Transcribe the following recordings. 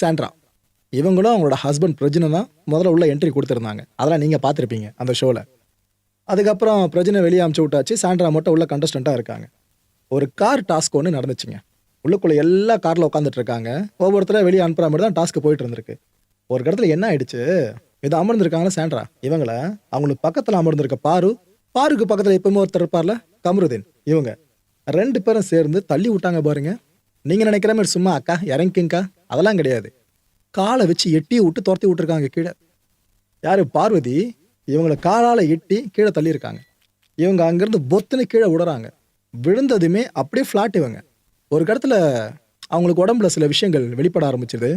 Sandra. இவங்களும் அவங்களோட husband பிரஜனை தான் முதல்ல உள்ள என்ட்ரி கொடுத்துருந்தாங்க. அதெல்லாம் நீங்கள் பார்த்துருப்பீங்க அந்த ஷோவில் அதுக்கப்புறம் பிரஜனை வெளியே அமுச்சு விட்டாச்சு. சாண்ட்ரா மட்டும் உள்ள கண்டஸ்டண்ட்டாக இருக்காங்க. ஒரு கார் டாஸ்க் ஒன்று நடந்துச்சுங்க. உள்ளுக்குள்ளே எல்லா காரில் உட்காந்துட்டு இருக்காங்க. ஒவ்வொருத்தரும் வெளியே அனுப்புற மாதிரி தான் டாஸ்க் போயிட்டு இருந்திருக்கு. ஒரு இடத்துல என்ன ஆயிடுச்சு? இது அமர்ந்திருக்காங்களா சாண்ட்ரா? இவங்கள? அவங்களுக்கு பக்கத்தில் அமர்ந்திருக்க பாரு. பாருக்கு பக்கத்தில் எப்பவுமே ஒருத்தர் இருப்பார்ல? கமருதீன். இவங்க. ரெண்டு பேரும் சேர்ந்து தள்ளி விட்டாங்க பாருங்க. நீங்கள் நினைக்கிற மாதிரி சும்மா அக்கா இறங்கிங்கக்கா அதெல்லாம் கிடையாது. காலை வச்சு எட்டி விட்டு துரத்தி விட்டுருக்காங்க கீழே. யார்? பார்வதி. இவங்களை காலால் எட்டி கீழே தள்ளியிருக்காங்க. இவங்க அங்கேருந்து பொத்துன்னு கீழே விடுறாங்க. விழுந்ததுமே அப்படியே ஃப்ளாட் இவங்க. ஒரு இடத்துல அவங்களுக்கு உடம்புல சில விஷயங்கள் வெளிப்பட ஆரம்பிச்சது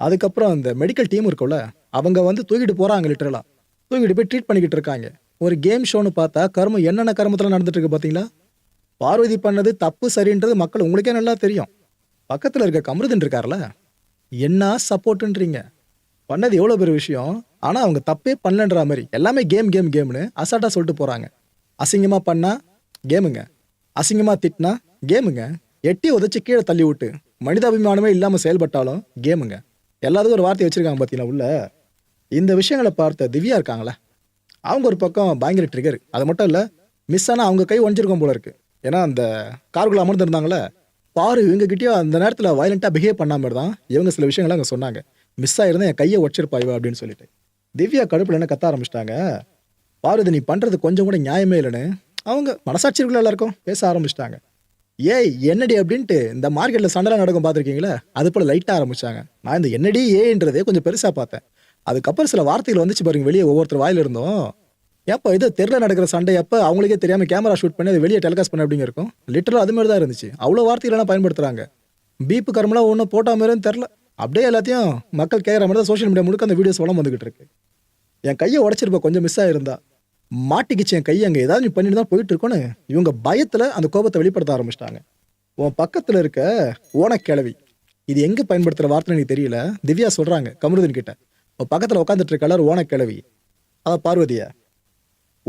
அதுக்கப்புறம் அந்த மெடிக்கல் டீம் இருக்கும்ல அவங்க வந்து தூக்கிட்டு போகிறாங்க லிட்டரலாக தூக்கிட்டு போய் ட்ரீட் பண்ணிக்கிட்டு இருக்காங்க. ஒரு கேம் ஷோன்னு பார்த்தா கர்மம் என்னென்ன கர்மத்தில் நடந்துட்டு இருக்கு பார்த்தீங்களா? பார்வதி பண்ணது தப்பு சரின்றது மக்கள் உங்களுக்கே நல்லா தெரியும். பக்கத்தில் இருக்க கமருதன் இருக்கார்ல என்ன சப்போர்ட்டுன்றீங்க பண்ணது எவ்வளோ பெரிய விஷயம்? ஆனால் அவங்க தப்பே பண்ணலன்ற மாதிரி. எல்லாமே கேம் கேம் கேம்னு அசால்ட்டாக சொல்லிட்டு போகிறாங்க அசிங்கமாக பண்ணா கேமுங்க. அசிங்கமாக திட்டினா கேமுங்க. எட்டி உதச்சி கீழே தள்ளி விட்டு. மனிதாபிமானமே இல்லாமல் செயல்பட்டாலும் கேமுங்க. எல்லாத்துக்கும் ஒரு வார்த்தை வச்சுருக்காங்க பார்த்தீங்களா உள்ள? இந்த விஷயங்களை பார்த்த திவ்யா இருக்காங்களே. அவங்க ஒரு பக்கம் பயங்கர ட்ரிகர் அது மட்டும் இல்லை மிஸ் ஆனால் அவங்க கை ஒஞ்சிருக்கும் போல இருக்குது ஏன்னா அந்த காருக்குள்ள அமர்ந்துருந்தாங்களே. பாரு இவங்க அந்த நேரத்தில் வயலண்ட்டாக பிஹேவ் பண்ணாம தான் இவங்க சில விஷயங்களை அங்கே சொன்னாங்க. மிஸ் ஆயிருந்தா என் கையை உடச்சிருப்பா இவ அப்படின்னு சொல்லிட்டு. திவ்யா கடுப்பில் என்ன கத்த ஆரம்பிச்சிட்டாங்க? பாரு இது நீ பண்ணுறது கொஞ்சம் கூட நியாயமே இல்லைன்னு. அவங்க மனசாட்சியர்கள் எல்லாருக்கும் பேச ஆரம்பிச்சிட்டாங்க. ஏய் என்னடி? அப்படின்ட்டு இந்த மார்க்கெட்டில் சண்டைலாம் நடக்கும் பார்த்துருக்கீங்களா? அது போல் லைட்டாக ஆரம்பிச்சாங்க. நான் இந்த என்னடி ஏன்றதே கொஞ்சம் பெருசாக பார்த்தேன். அதுக்கப்புறம் சில வார்த்தைகள் வந்துச்சு பாருங்க வெளியே ஒவ்வொருத்தர் வாயில ஏப்பா எப்போ இது தெருல நடக்கிற சண்டை எப்போ அவங்களுக்கே தெரியாமல் கேமரா ஷூட் பண்ணி அதை வெளியே டெலிகாஸ்ட் பண்ண அப்படிங்க இருக்கும்? லிட்டரலாக அது மாதிரி தான் இருந்துச்சு அவ்வளோ வார்த்தைகளெல்லாம் பயன்படுத்துறாங்க. பீப்பு கர்மலாம் ஒன்றும் போட்டா மாதிரியும் தெரில அப்படியே எல்லாத்தையும் மக்கள் கேட்குற மாதிரி தான் சோஷியல் மீடியா முழுக்க அந்த வீடியோஸ் வளம் வந்துகிட்டு இருக்கு. என் கையை உடச்சிருப்ப கொஞ்சம் மிஸ் ஆயிருந்தா. மாட்டிக்கிச்சு என் கையை அங்கே ஏதாவது நீ பண்ணிட்டு தான் போயிட்டு இருக்கோன்னு இவங்க பயத்தில் அந்த கோபத்தை வெளிப்படுத்த ஆரம்பிச்சிட்டாங்க. உன் பக்கத்தில் இருக்க ஓனக்கிழவி. இது எங்கே பயன்படுத்துகிற வார்த்தை எனக்கு தெரியல. திவ்யா சொல்கிறாங்க கமருதன் கிட்ட. உன் பக்கத்தில் உட்காந்துட்டு இருக்காளர் ஓனக்கிழவி. அதான் பார்வதியா?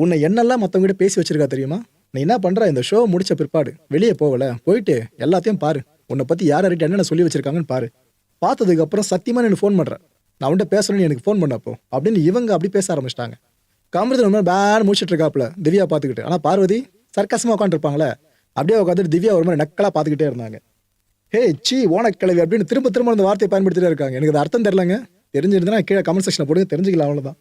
உன்னை என்னெல்லாம் மற்றவங்க கிட்ட பேசி வச்சிருக்கா தெரியுமா? நீ என்ன பண்ற? இந்த ஷோ முடிச்ச பிற்பாடு வெளியே போகல. போயிட்டு எல்லாத்தையும் பாரு. உன்னை பத்தி யார் யார்கிட்ட என்னென்ன சொல்லி வச்சிருக்காங்கன்னு பாரு. பார்த்ததுக்கு அப்புறம் சத்தியமா எனக்கு ஃபோன் பண்றேன் நான் உன்கிட்ட பேசணும்னு எனக்கு ஃபோன் பண்ணப்போ அப்படின்னு இவங்க அப்படி பேச ஆரம்பிச்சிட்டாங்க. காமராஜர் ரொம்ப பேர் முடிச்சிட்டு இருக்காப்புல திவ்யா பார்த்துக்கிட்டு. ஆனா பார்வதி சர்க்கசமா உட்காந்துருப்பாங்களே அப்படியே உட்காந்துட்டு திவ்யா ஒரு மாதிரி நக்கலா பார்த்துக்கிட்டே இருந்தாங்க. ஹே சி ஓனக்கிழவி அப்படின்னு திரும்ப திரும்ப அந்த வார்த்தையை பயன்படுத்திட்டே இருக்காங்க. எனக்கு அது அர்த்தம் தெரியலங்க. தெரிஞ்சிருந்தா கீழே கமெண்ட் செக்ஷனில் போடுங்க. தெரிஞ்சுக்கலாம் அவ்வளோதான்